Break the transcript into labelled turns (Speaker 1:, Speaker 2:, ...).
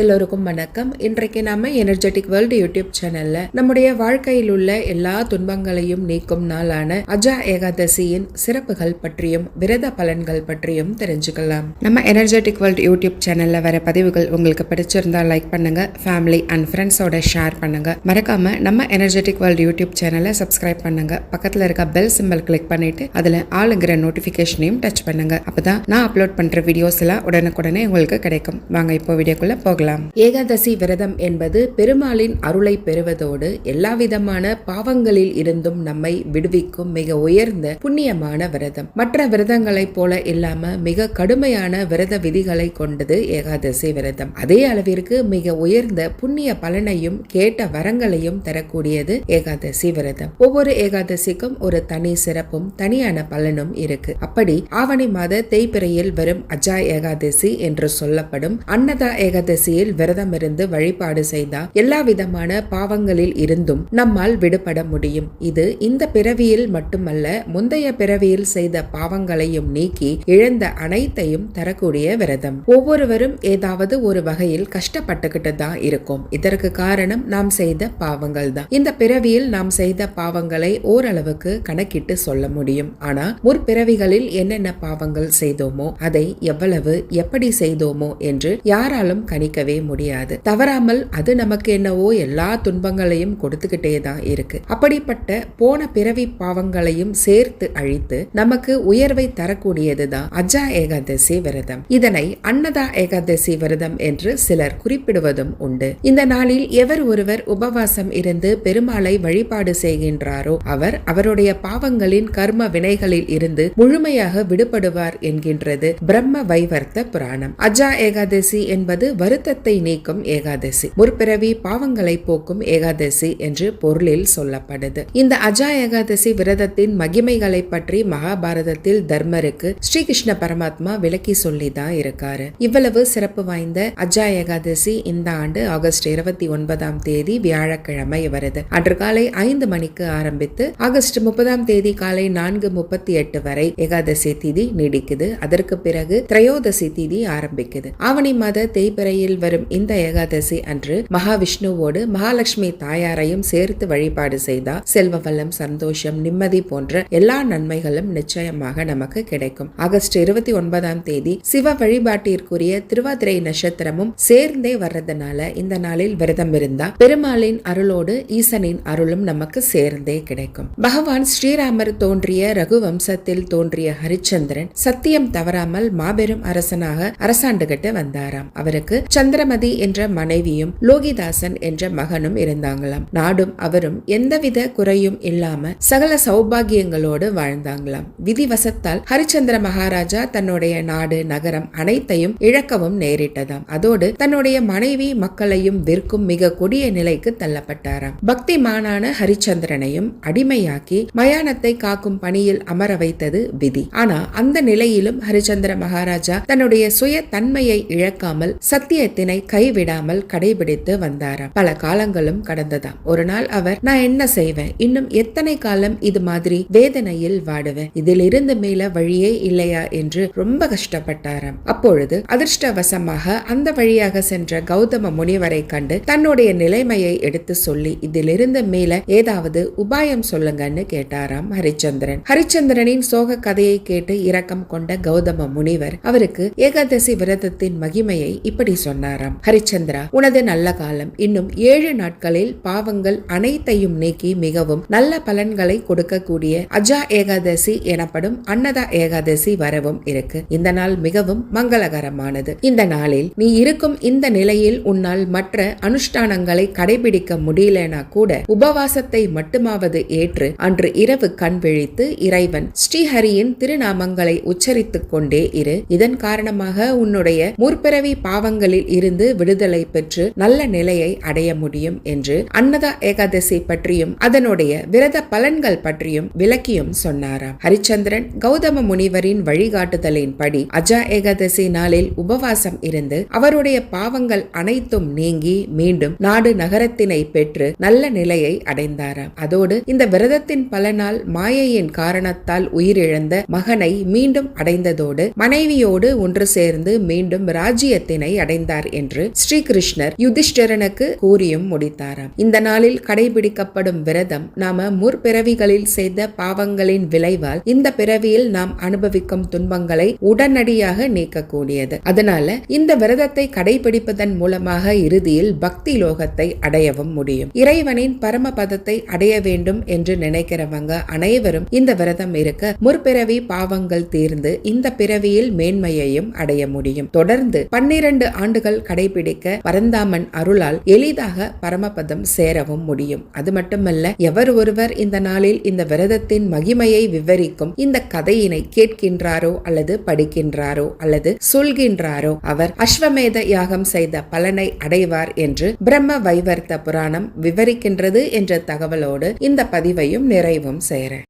Speaker 1: எல்லோருக்கும் வணக்கம். இன்றைக்கு நாம எனர்ஜெட்டிக் வேர்ல்டு யூடியூப் சேனல்ல நம்முடைய வாழ்க்கையில் உள்ள எல்லா துன்பங்களையும் நீக்கும் நாளான அஜா ஏகாதசியின் சிறப்புகள் பற்றியும் விரத பலன்கள் பற்றியும் தெரிஞ்சுக்கலாம். நம்ம எனர்ஜெட்டிக் வேர்ல்டு யூடியூப் சேனல்ல வர பதிவுகள் உங்களுக்கு பிடிச்சிருந்தா லைக் பண்ணுங்க ஃபேமிலி அண்ட் ஃப்ரெண்ட்ஸோட ஷேர் பண்ணுங்க. மறக்காம நம்ம எனர்ஜெட்டிக் வேர்ல்டு யூடியூப் சேனலை சப்ஸ்கிரைப் பண்ணுங்க. பக்கத்துல இருக்க பெல் சிம்பல் கிளிக் பண்ணிட்டு அதுல ஆளுங்கிற நோட்டிபிகேஷனையும் டச் பண்ணுங்க. அப்பதான் நான் அப்லோட் பண்ற வீடியோஸ் எல்லாம் உடனுக்குடனே உங்களுக்கு கிடைக்கும். வாங்க இப்போ வீடியோக்குள்ள போகலாம். ஏகாதசி விரதம் என்பது பெருமாளின் அருளை பெறுவதோடு எல்லா விதமான பாவங்களில் இருந்தும் நம்மை விடுவிக்கும் மிக உயர்ந்த புண்ணியமான விரதம். மற்ற விரதங்களைப் போல இல்லாம மிக கடுமையான விரத விதிகளை கொண்டது ஏகாதசி விரதம். அதே அளவிற்கு மிக உயர்ந்த புண்ணிய பலனையும் கேட்ட வரங்களையும் தரக்கூடியது ஏகாதசி விரதம். ஒவ்வொரு ஏகாதசிக்கும் ஒரு தனி சிறப்பும் தனியான பலனும் இருக்கு. அப்படி ஆவணி மாத தேய்பிறையில் வரும் அஜா ஏகாதசி என்று சொல்லப்படும் அன்னதா ஏகாதசி ஏகாதசியில் விரதம் இருந்து வழிபாடு செய்தால் எல்லா விதமான பாவங்களில் இருந்தும் நம்மால் விடுபட முடியும். இது இந்த பிறவியில் மட்டுமல்ல முந்தைய பிறவியில் செய்த பாவங்களையும் நீக்கி இழந்த அனைத்தையும் தரக்கூடிய விரதம். ஒவ்வொருவரும் ஏதாவது ஒரு வகையில் கஷ்டப்பட்டுக்கிட்டு தான் இருக்கும். இதற்கு காரணம் நாம் செய்த பாவங்கள் தான் இந்த பிறவியில் நாம் செய்த பாவங்களை ஓரளவுக்கு கணக்கிட்டு சொல்ல முடியும். ஆனா முற்பிறவிகளில் என்னென்ன பாவங்கள் செய்தோமோ அதை எவ்வளவு எப்படி செய்தோமோ என்று யாராலும் கணிக்க கணிக்கவே முடியாது. தவறாமல் அது நமக்கு என்னவோ எல்லா துன்பங்களையும் கொடுத்துக்கிட்டே தான் இருக்கு. அப்படிப்பட்ட போன பிறவி பாவங்களையும் சேர்த்து அழித்து நமக்கு உயர்வை தரக்கூடியதுதான் அஜா ஏகாதசி விரதம். இதனை அன்னதா ஏகாதசி விரதம் என்று சிலர் குறிப்பிடுவதும் உண்டு. இந்த நாளில் எவர் ஒருவர் உபவாசம் இருந்து பெருமாளை வழிபாடு செய்கின்றாரோ அவர் அவருடைய பாவங்களின் கர்ம வினைகளில் இருந்து முழுமையாக விடுபடுவார் என்கின்றது பிரம்ம வைவர்த்த புராணம். அஜா ஏகாதசி என்பது வருத்த வருத்தத்தை நீக்கும் ஏகாதசி. முற்பிறவி பாவங்களை போக்கும் ஏகாதசி என்று பொருளில் சொல்லப்படுது. இந்த அஜா ஏகாதசி விரதத்தின் மகிமைகளை பற்றி மகாபாரதத்தில் தர்மருக்கு ஸ்ரீகிருஷ்ண பரமாத்மா விளக்கி சொல்லி தான் இருக்காரு. இவ்வளவு சிறப்பு வாய்ந்த அஜா ஏகாதசி இந்த ஆண்டு ஆகஸ்ட் இருபத்தி ஒன்பதாம் தேதி வியாழக்கிழமை வருது. அன்று காலை ஐந்து மணிக்கு ஆரம்பித்து ஆகஸ்ட் முப்பதாம் தேதி காலை நான்கு முப்பத்தி எட்டு வரை ஏகாதசி திதி நீடிக்குது. அதற்கு பிறகு திரையோதசி திதி ஆரம்பிக்குது. ஆவணி மாத தேய்பிறையில் வரும் இந்த ஏகாதசி அன்று மகாவிஷ்ணுவோடு மகாலட்சுமி தாயாரையும் சேர்த்து வழிபாடு செய்தா செல்வ வளம் சந்தோஷம் நிம்மதி போன்ற எல்லா நன்மைகளும் நிச்சயமாக நமக்கு கிடைக்கும். ஆகஸ்ட் இருபத்தி ஒன்பதாம் தேதி சிவ வழிபாட்டிற்குரிய திருவாதிரை நட்சத்திரமும் சேர்ந்தே வர்றதுனால இந்த நாளில் விரதம் இருந்தா பெருமாளின் அருளோடு ஈசனின் அருளும் நமக்கு சேர்ந்தே கிடைக்கும். பகவான் ஸ்ரீராமர் தோன்றிய ரகுவம்சத்தில் தோன்றிய ஹரிச்சந்திரன் சத்தியம் தவறாமல் மாபெரும் அரசனாக அரசாண்டுகிட்டு வந்தாராம். அவருக்கு சந்திரமதி என்ற மனைவியும் லோகிதாசன் என்ற மகனும் இருந்தாங்களாம். நாடும் அவரும் எந்தவித குறையும் இல்லாம சகல சௌபாகியங்களோடு வாழ்ந்தாங்களாம். விதிவசத்தால் ஹரிச்சந்திர மகாராஜா தன்னுடைய நாடு நகரம் அனைத்தையும் இழக்கவும் நேரிட்டதாம். அதோடு தன்னுடைய மனைவி மக்களையும் விற்கும் மிக கொடிய நிலைக்கு தள்ளப்பட்டாராம். பக்திமானான ஹரிச்சந்திரனையும் அடிமையாக்கி மயானத்தை காக்கும் பணியில் அமர வைத்தது விதி. ஆனா அந்த நிலையிலும் ஹரிச்சந்திர மகாராஜா தன்னுடைய சுய தன்மையை இழக்காமல் சத்தியத்தை சத்தியத்தினை கைவிடாமல் கடைபிடித்து வந்தாராம். பல காலங்களும் கடந்ததாம். ஒரு நாள் அவர் நான் என்ன செய்வேன்? இன்னும் எத்தனை காலம் இது மாதிரி வேதனையில் வாடுவேன்? இதில் இருந்து மேல வழியே இல்லையா? என்று ரொம்ப கஷ்டப்பட்டாராம். அப்பொழுது அதிர்ஷ்டவசமாக அந்த வழியாக சென்ற கௌதம முனிவரை கண்டு தன்னுடைய நிலைமையை எடுத்து சொல்லி இதிலிருந்து மேல ஏதாவது உபாயம் சொல்லுங்கன்னு கேட்டாராம் ஹரிச்சந்திரன். ஹரிச்சந்திரனின் சோக கதையை கேட்டு இரக்கம் கொண்ட கௌதம முனிவர் அவருக்கு ஏகாதசி விரதத்தின் மகிமையை இப்படி சொன்னார். சொல்கிறாராம் ஹரிச்சந்திரா உனது நல்ல காலம். இன்னும் ஏழு நாட்களில் பாவங்கள் அனைத்தையும் நீக்கி மிகவும் நல்ல பலன்களை கொடுக்கக்கூடிய அஜா ஏகாதசி எனப்படும் அன்னதா ஏகாதசி வரவும் இருக்கு. இந்த நாள் மிகவும் மங்களகரமானது. இந்த நாளில் நீ இருக்கும் இந்த நிலையில் உன்னால் மற்ற அனுஷ்டானங்களை கடைபிடிக்க முடியலனா கூட உபவாசத்தை மட்டுமாவது ஏற்று அன்று இரவு கண் விழித்து இறைவன் ஸ்ரீஹரியின் திருநாமங்களை உச்சரித்துக் கொண்டே இரு. இதன் காரணமாக உன்னுடைய முற்பிறவி பாவங்களில் இருந்து விடுதலை பெற்று நல்ல நிலையை அடைய முடியும் என்று அன்னதா ஏகாதசி பற்றியும் அதனுடைய விரத பலன்கள் பற்றியும் விளக்கியும் சொன்னாராம். ஹரிச்சந்திரன் கௌதம முனிவரின் வழிகாட்டுதலின்படி அஜா ஏகாதசி நாளில் உபவாசம் இருந்து அவருடைய பாவங்கள் அனைத்தும் நீங்கி மீண்டும் நாடு நகரத்தினை பெற்று நல்ல நிலையை அடைந்தாராம். அதோடு இந்த விரதத்தின் பலனால் மாயையின் காரணத்தால் உயிரிழந்த மகனை மீண்டும் அடைந்ததோடு மனைவியோடு ஒன்று சேர்ந்து மீண்டும் ராஜ்யத்தினை அடைந்தார் அடைவார் என்று ஸ்ரீகிருஷ்ணர் யுதிஷ்டரனுக்கு கூறியும் முடித்தாராம். இந்த நாளில் கடைபிடிக்கப்படும் விரதம் நாம முற்பிறவிகளில் செய்த பாவங்களின் விளைவால் இந்த பிறவியில் நாம் அனுபவிக்கும் துன்பங்களை உடனடியாக நீக்கக்கூடியது. அதனால இந்த விரதத்தை கடைபிடிப்பதன் மூலமாக இறுதியில் பக்தி லோகத்தை அடையவும் முடியும். இறைவனின் பரமபதத்தை அடைய வேண்டும் என்று நினைக்கிறவங்க அனைவரும் இந்த விரதம் இருக்க முற்பிறவி பாவங்கள் தீர்ந்து இந்த பிறவியில் மேன்மையையும் அடைய முடியும். தொடர்ந்து பன்னிரண்டு ஆண்டுகள் கடைபிடிக்க பரந்தாமன் அருளால் எளிதாக பரமபதம் சேரவும் முடியும். அது மட்டுமல்ல எவர் ஒருவர் இந்த நாளில் இந்த விரதத்தின் மகிமையை விவரிக்கும் இந்த கதையினை கேட்கின்றாரோ அல்லது படிக்கின்றாரோ அல்லது சொல்கின்றாரோ அவர் அஸ்வமேத யாகம் செய்த பலனை அடைவார் என்று பிரம்ம வைவர்த்த புராணம் விவரிக்கின்றது என்ற தகவலோடு இந்த பதிவையும் நிறைவும் செய்கிறேன்